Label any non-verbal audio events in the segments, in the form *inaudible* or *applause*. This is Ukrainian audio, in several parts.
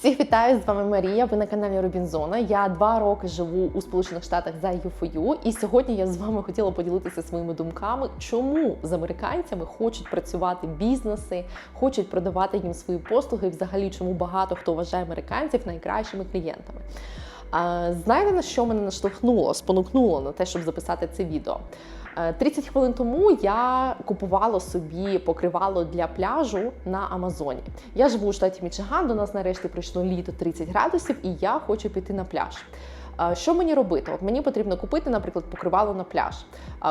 Всіх вітаю з вами Марія. Ви на каналі Робінзона. Я два роки живу у Сполучених Штатах за UFOU, і сьогодні я з вами хотіла поділитися своїми думками, чому з американцями хочуть працювати бізнеси, хочуть продавати їм свої послуги. і Взагалі, чому багато хто вважає американців найкращими клієнтами. Знаєте, на що мене наштовхнуло, спонукнуло на те, щоб записати це відео? Е, 30 хвилин тому я купувала собі покривало для пляжу на Амазоні. Я живу у штаті Мічиган, до нас нарешті прийшло літо 30 градусів, і я хочу піти на пляж. Що мені робити? От мені потрібно купити, наприклад, покривало на пляж.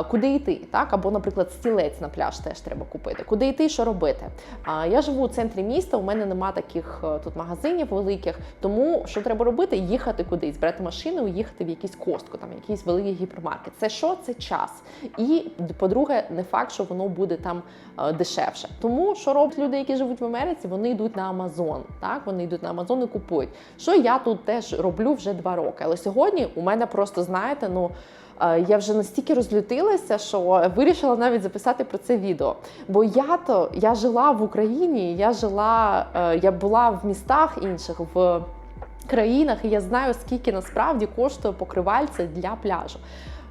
Куди йти? Так? Або, наприклад, стілець на пляж теж треба купити. Куди йти, що робити? Я живу у центрі міста, у мене нема таких е, тут магазинів великих. Тому що треба робити? Їхати кудись, брати машину їхати в якийсь костку, там якийсь великий гіпермаркет. Це що? Це час. І по-друге, не факт, що воно буде там е, дешевше. Тому що роблять люди, які живуть в Америці, вони йдуть на Амазон. Так, вони йдуть на Амазон і купують. Що я тут теж роблю вже два роки. Але сьогодні у мене просто знаєте, ну. е, Я вже настільки розлютилася, що вирішила навіть записати про це відео. Бо я то я жила в Україні, я жила, е, я була в містах інших в країнах, і я знаю, скільки насправді коштує покривальце для пляжу.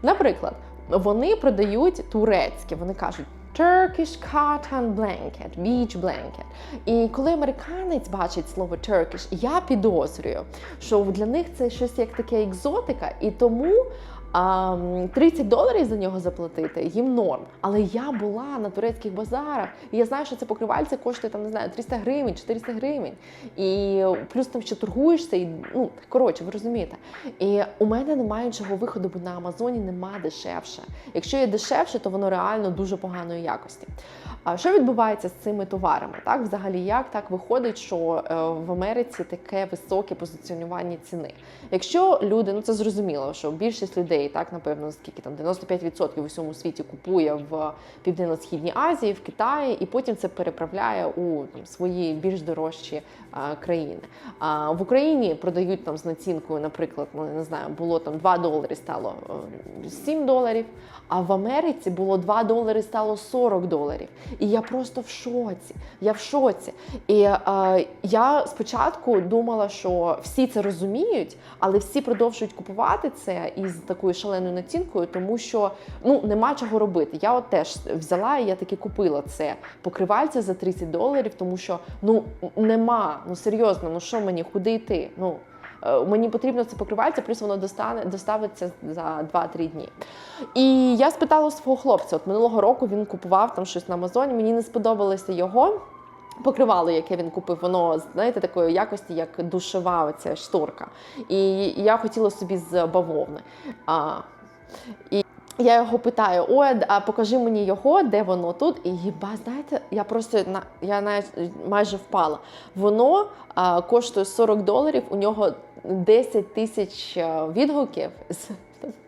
Наприклад, вони продають турецьке, вони кажуть. Turkish cotton blanket, beach blanket. І коли американець бачить слово Turkish, я підозрюю, що для них це щось як таке екзотика, і тому 30 доларів за нього заплатити їм норм. Але я була на турецьких базарах, і я знаю, що це покривальце коштує там, не знаю, 300 гривень, 400 гривень. І плюс там ще торгуєшся, і ну коротше, ви розумієте. І у мене немає іншого виходу, бо на Амазоні нема дешевше. Якщо є дешевше, то воно реально дуже поганої якості. А що відбувається з цими товарами? Так, взагалі, як так виходить, що е, в Америці таке високе позиціонування ціни? Якщо люди, ну це зрозуміло, що більшість людей, так напевно, скільки там 95% в усьому світі купує в південно-східній Азії, в Китаї, і потім це переправляє у там, свої більш дорожчі а, країни. А в Україні продають там з націнкою, наприклад, ну не знаю, було там 2 долари, стало е, 7 доларів. А в Америці було 2 долари, стало 40 доларів. І я просто в шоці. Я в шоці. І е, я спочатку думала, що всі це розуміють, але всі продовжують купувати це із такою шаленою націнкою, тому що ну нема чого робити. Я от теж взяла і я таки купила це покривальце за 30 доларів, тому що ну нема. Ну серйозно, ну що мені, куди йти? Ну. Е, Мені потрібно це покривальце, плюс воно достане, доставиться за 2-3 дні. І я спитала свого хлопця, от минулого року він купував там щось на Амазоні, мені не сподобалося його. Покривало, яке він купив, воно знаєте такої якості, як душева оця шторка. І я хотіла собі з бавовни. А, і я його питаю: ой, а покажи мені його, де воно тут. І їба, знаєте, я просто на я навіть майже впала. Воно а, коштує 40 доларів, у нього 10 тисяч відгуків з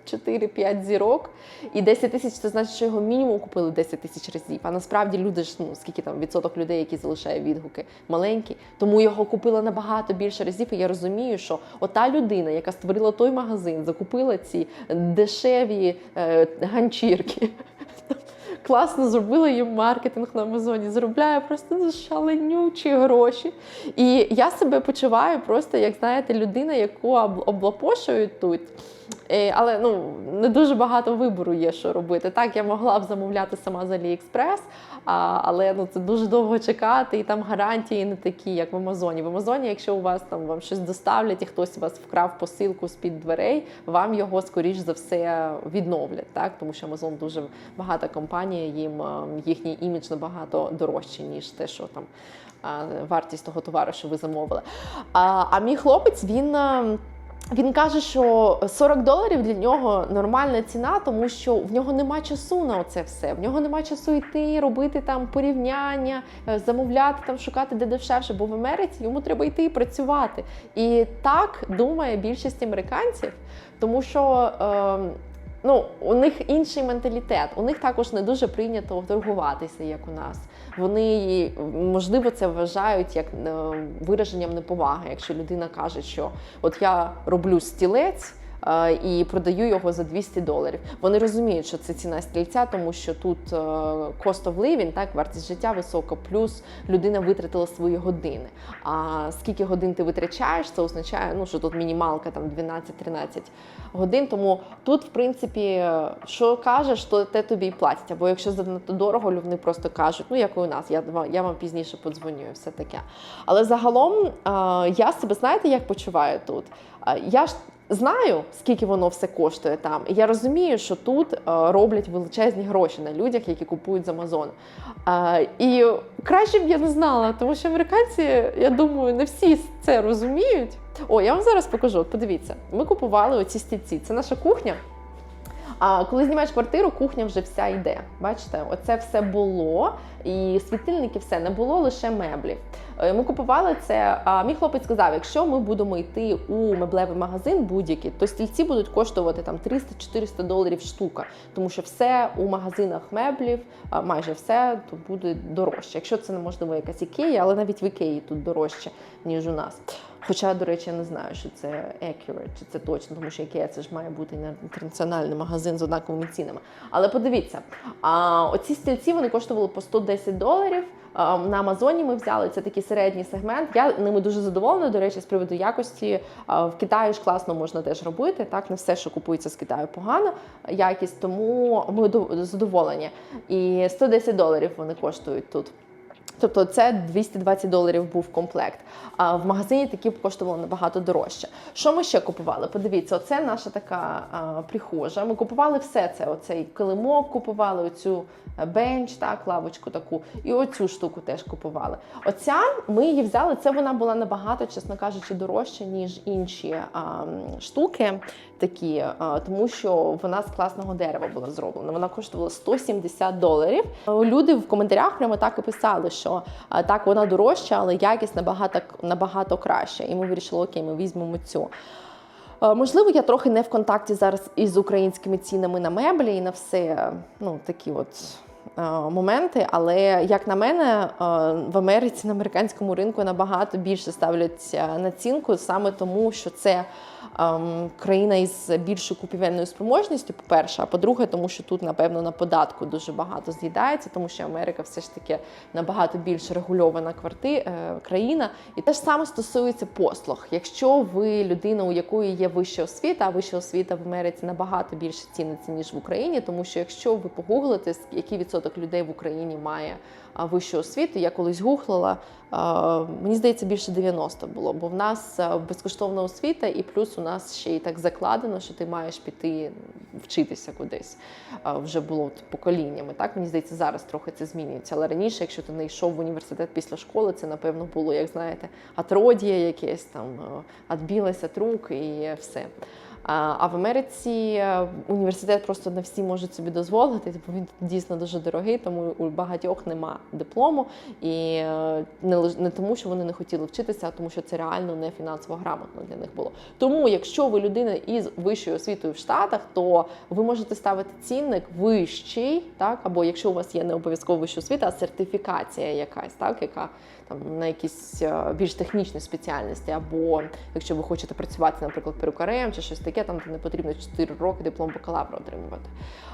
4-5 зірок. І 10 тисяч це значить, що його мінімум купили 10 тисяч разів. А насправді люди ж ну скільки там відсоток людей, які залишають відгуки, маленький. Тому його купили набагато більше разів. І я розумію, що ота людина, яка створила той магазин, закупила ці дешеві е, ганчірки. *laughs* Класно зробила їм маркетинг на Амазоні, заробляє просто шаленючі гроші. І я себе почуваю просто, як знаєте, людина, яку облапошують тут. Е, Але ну не дуже багато вибору є, що робити. Так, я могла б замовляти сама з AliExpress, але ну це дуже довго чекати, і там гарантії не такі, як в Амазоні. В Амазоні, якщо у вас там вам щось доставлять і хтось вас вкрав посилку з під дверей, вам його скоріш за все відновлять, так тому що Амазон дуже багата компанія, їм їхній імідж набагато дорожчий, ніж те, що там вартість того товару, що ви замовили. А, а мій хлопець він. Він каже, що 40 доларів для нього нормальна ціна, тому що в нього нема часу на це все. В нього нема часу йти, робити там порівняння, е, замовляти там, шукати де дешевше. Бо в Америці йому треба йти і працювати. І так думає більшість американців, тому що. Е, Ну, у них інший менталітет. У них також не дуже прийнято торгуватися, як у нас. Вони можливо це вважають як е, вираженням неповаги, якщо людина каже, що от я роблю стілець. І продаю його за 200 доларів. Вони розуміють, що це ціна стільця, тому що тут е, cost of living, так, вартість життя висока, плюс людина витратила свої години. А скільки годин ти витрачаєш, це означає, ну, що тут мінімалка там 12-13 годин. Тому тут, в принципі, що кажеш, то те тобі і платять. Або якщо занадто дорого, вони просто кажуть, ну як і у нас, я, я вам пізніше подзвоню і все таке. Але загалом я себе знаєте, як почуваю тут? Я ж знаю, скільки воно все коштує там. І я розумію, що тут е, роблять величезні гроші на людях, які купують з Амазону. Е, І краще б я не знала, тому що американці, я думаю, не всі це розуміють. О, я вам зараз покажу. Подивіться, ми купували оці стільці. Це наша кухня. А коли знімаєш квартиру, кухня вже вся йде. Бачите, оце все було, і світильники все не було лише меблів. Е, Ми купували це. А мій хлопець сказав: якщо ми будемо йти у меблевий магазин будь-який, то стільці будуть коштувати там 300-400 доларів штука, тому що все у магазинах меблів, майже все то буде дорожче. Якщо це неможливо якась ікея, але навіть в ікеї тут дорожче ніж у нас. Хоча, до речі, я не знаю, що це accurate, чи це точно, тому що IKEA це ж має бути інтернаціональний магазин з однаковими цінами. Але подивіться, а, оці стільці вони коштували по 110 доларів. На Амазоні ми взяли це такий середній сегмент. Я ними дуже задоволена. До речі, з приводу якості в Китаї ж класно можна теж робити. Так, не все, що купується з Китаю, погано якість, тому ми до- задоволені. І 110 доларів вони коштують тут. Тобто це 220 доларів був комплект. А в магазині такі б коштували набагато дорожче. Що ми ще купували? Подивіться, оце наша така а, прихожа. Ми купували все це. Оцей килимок купували, оцю е, бенч, так, лавочку таку, і оцю штуку теж купували. Оця ми її взяли. Це вона була набагато, чесно кажучи, дорожча, ніж інші а, штуки такі, тому що вона з класного дерева була зроблена. Вона коштувала 170 доларів. Е, Люди в коментарях прямо так і писали, що так вона дорожча, але якість набагато набагато краща. І ми вирішили, окей, ми візьмемо цю. Е, Можливо, я трохи не в контакті зараз із українськими цінами на меблі і на все ну, такі от е, моменти. Але як на мене, е, в Америці на американському ринку набагато більше ставлять е, націнку саме тому, що це країна із більшою купівельною спроможністю, по-перше, а по-друге, тому що тут, напевно, на податку дуже багато з'їдається, тому що Америка все ж таки набагато більш регульована кварти, е, країна. І те ж саме стосується послуг. Якщо ви людина, у якої є вища освіта, а вища освіта в Америці набагато більше ціниться, ніж в Україні, тому що якщо ви погуглите, який відсоток людей в Україні має а, вищу освіту, я колись гуглила, мені здається, більше 90 було, бо в нас безкоштовна освіта, і плюс у нас ще й так закладено, що ти маєш піти вчитися кудись. Вже було поколіннями. Так мені здається, зараз трохи це змінюється. Але раніше, якщо ти не йшов в університет після школи, це напевно було, як знаєте, атродія якесь там, відбілася рук і все. А в Америці е, університет просто не всі можуть собі дозволити, бо він дійсно дуже дорогий, тому у багатьох нема диплому. І е, не тому, що вони не хотіли вчитися, а тому, що це реально не фінансово грамотно для них було. Тому, якщо ви людина із вищою освітою в Штатах, то ви можете ставити цінник вищий, так або якщо у вас є не обов'язково вища освіта, а сертифікація якась, так яка там на якісь е, більш технічні спеціальності, або якщо ви хочете працювати, наприклад, перукарем чи щось таке, там де не потрібно 4 роки диплом бакалавра отримувати.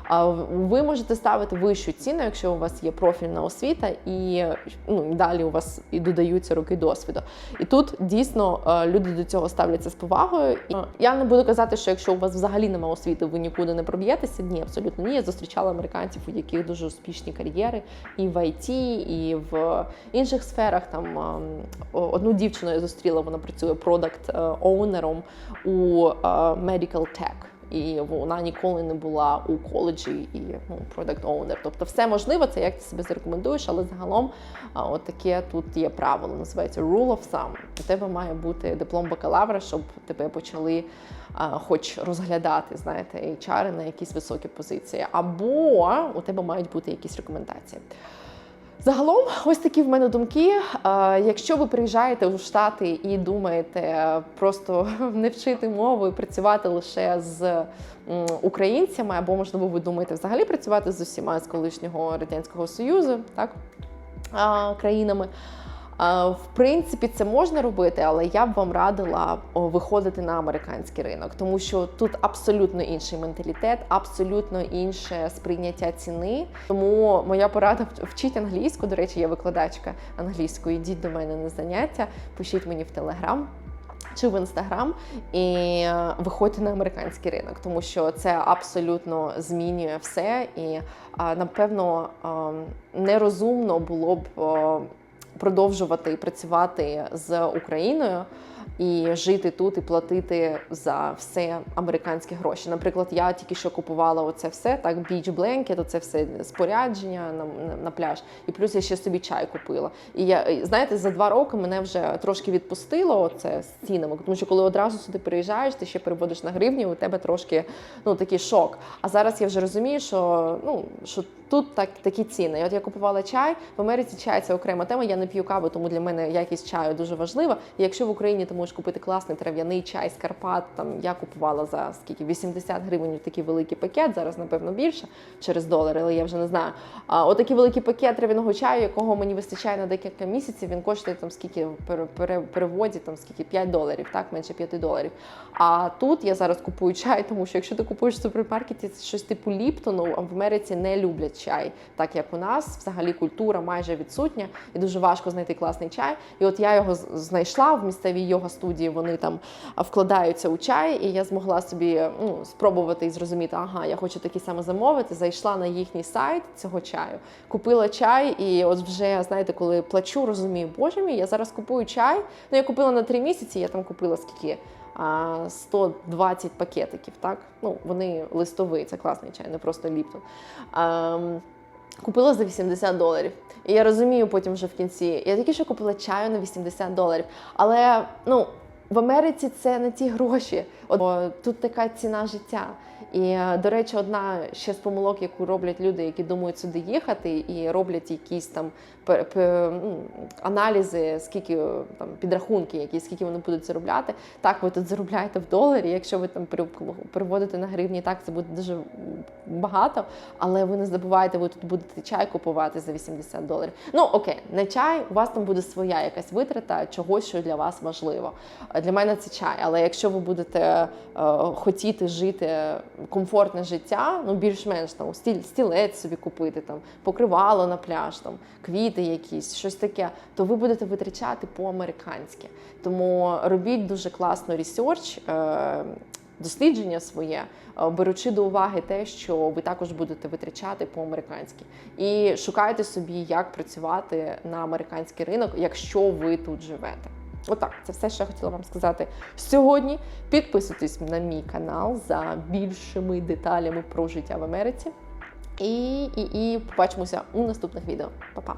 А ви можете ставити вищу ціну, якщо у вас є профільна освіта, і ну далі у вас і додаються роки досвіду. І тут дійсно е, люди до цього ставляться з повагою. І я не буду казати, що якщо у вас взагалі немає освіти, ви нікуди не проб'єтеся. Ні, абсолютно ні. Я зустрічала американців, у яких дуже успішні кар'єри і в IT, і в інших сферах. Там одну дівчину я зустріла, вона працює продакт оунером у е, Medical Tech. І вона ніколи не була у коледжі і ну, product owner. Тобто все можливо, це як ти себе зарекомендуєш, але загалом от таке тут є правило, називається rule of thumb. У тебе має бути диплом бакалавра, щоб тебе почали а, хоч розглядати, знаєте, HR на якісь високі позиції, або у тебе мають бути якісь рекомендації. Загалом, ось такі в мене думки. Е, Якщо ви приїжджаєте у Штати і думаєте просто *laughs* не вчити мову і працювати лише з українцями, або можливо ви думаєте взагалі працювати з усіма з колишнього радянського союзу, так країнами. В принципі, це можна робити, але я б вам радила виходити на американський ринок, тому що тут абсолютно інший менталітет, абсолютно інше сприйняття ціни. Тому моя порада вчіть англійську. До речі, я викладачка англійської. Йдіть до мене на заняття, пишіть мені в телеграм. Чи в інстаграм і е, виходьте на американський ринок, тому що це абсолютно змінює все, і напевно нерозумно було б продовжувати працювати з Україною і жити тут і платити за все американські гроші. Наприклад, я тільки що купувала оце все, так біч бленкет, оце все спорядження на, на, на пляж. І плюс я ще собі чай купила. І я знаєте, за два роки мене вже трошки відпустило оце з цінами, тому що коли одразу сюди приїжджаєш, ти ще переводиш на гривні, у тебе трошки ну такий шок. А зараз я вже розумію, що ну що. Тут так такі ціни. І От я купувала чай в Америці. Чай це окрема тема. Я не п'ю каву, тому для мене якість чаю дуже важлива. І якщо в Україні ти можеш купити класний трав'яний чай з Карпат, там я купувала за скільки 80 гривень такий великий пакет. Зараз напевно більше через долар, але я вже не знаю. А отакий великий пакет трав'яного чаю, якого мені вистачає на декілька місяців. Він коштує там скільки переводі, там скільки 5 доларів, так менше 5 доларів. А тут я зараз купую чай, тому що якщо ти купуєш в супермаркеті щось типу Ліптону, в Америці не люблять чай, так як у нас взагалі культура майже відсутня, і дуже важко знайти класний чай. І от я його знайшла в місцевій йога студії. Вони там вкладаються у чай, і я змогла собі ну, спробувати і зрозуміти, ага, я хочу такий саме замовити. Зайшла на їхній сайт цього чаю, купила чай, і от вже знаєте, коли плачу, розумію, боже мій, я зараз купую чай. Ну я купила на три місяці. Я там купила скільки. А, 120 пакетиків, так? Ну, вони листові, це класний чай, не просто ліптон. Ем, Купила за 80 доларів. І я розумію потім вже в кінці. Я тільки що купила чаю на 80 доларів. Але ну, в Америці це не ті гроші. От, тут така ціна життя. І, е, до речі, одна ще з помилок, яку роблять люди, які думають сюди їхати, і роблять якісь там ну, аналізи, скільки е, там підрахунки, які скільки вони будуть заробляти. Так, ви тут заробляєте в доларі. Якщо ви там пере- переводите на гривні, так це буде дуже багато. Але ви не забувайте, ви тут будете чай купувати за 80 доларів. Ну окей, не чай, у вас там буде своя якась витрата чогось, що для вас важливо. Е, Для мене це чай. Але якщо ви будете е, хотіти жити комфортне життя, ну більш-менш там стіль, стілець собі купити, там покривало на пляж, там квіти якісь, щось таке, то ви будете витрачати по-американськи. Тому робіть дуже класно ресерч. Е, дослідження своє, беручи до уваги те, що ви також будете витрачати по-американськи, і шукайте собі, як працювати на американський ринок, якщо ви тут живете. Отак, це все, що я хотіла вам сказати сьогодні. Підписуйтесь на мій канал за більшими деталями про життя в Америці. І, і, і побачимося у наступних відео. Па-па!